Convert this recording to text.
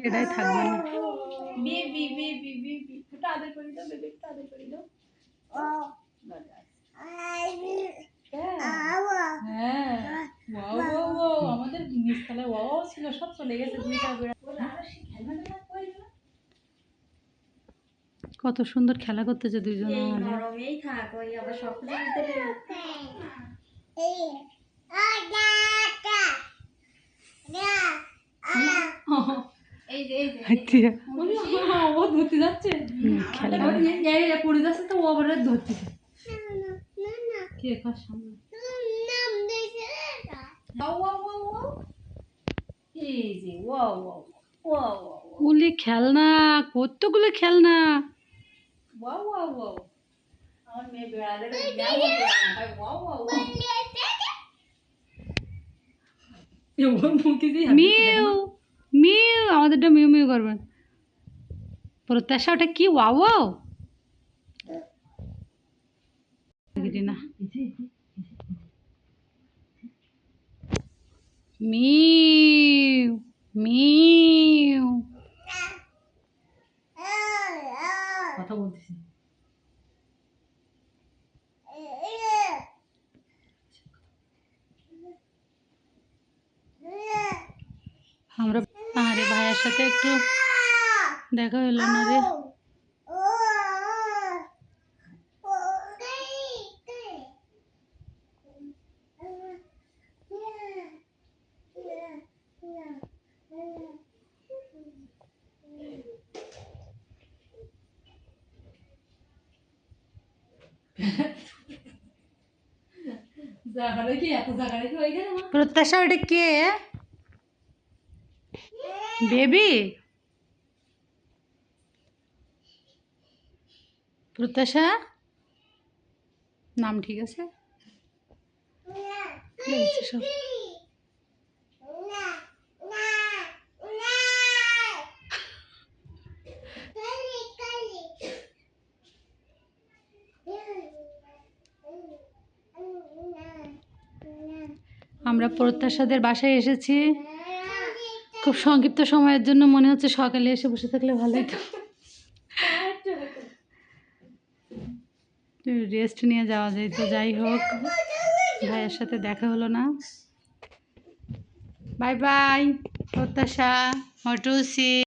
এটাই থাকবে না বেবি বেবি বেবি একটু আদর করে দাও বেবি একটু আদর করে দাও হ্যাঁ হ্যাঁ আমাদের নিচতলায় ওয়াও ছিল সব চলে গেছে দুইটা? কত সুন্দর খেলা করতেছে দুইজন এই থাক ওই আবার সব কিছু ও ধরতে যাচ্ছে। হুম, খেলা আবার এই- এই এই পড়ে যাচ্ছে তো ও আবার ধরতেছে কে কার সামনে? Wow wow wow wow. এই যে ওয়াও ওয়াও ওয়াও ওয়াও ওগুলি খেলনা কতগুলো খেলনা? মেয়ে মিউ আমাদেরটা মিউ মিউ করবেন। প্রত্যাশা ওটা কি? Wow wow. না। Meow meow. কথা বলতেছি। আমরা আরে ভাইয়ের সাথে একটু দেখা হলো না রে জায়গা রেখে এত জায়গা রেখে ওইখানে মা প্রত্যাশা ওটা কে বেবি? প্রত্যাশা? নাম ঠিক আছে? আমরা প্রত্যাশাদের বাসায় এসেছি। খুব সংক্ষিপ্ত সময়ের জন্য মনে হচ্ছে সকালে এসে বসে থাকলে ভালোই তো। রেস্ট নিয়ে যাওয়া যায় তো, যাই হোক। ভাইয়ের সাথে দেখা হলো না। বাই বাই প্রত্যাশা মটুসি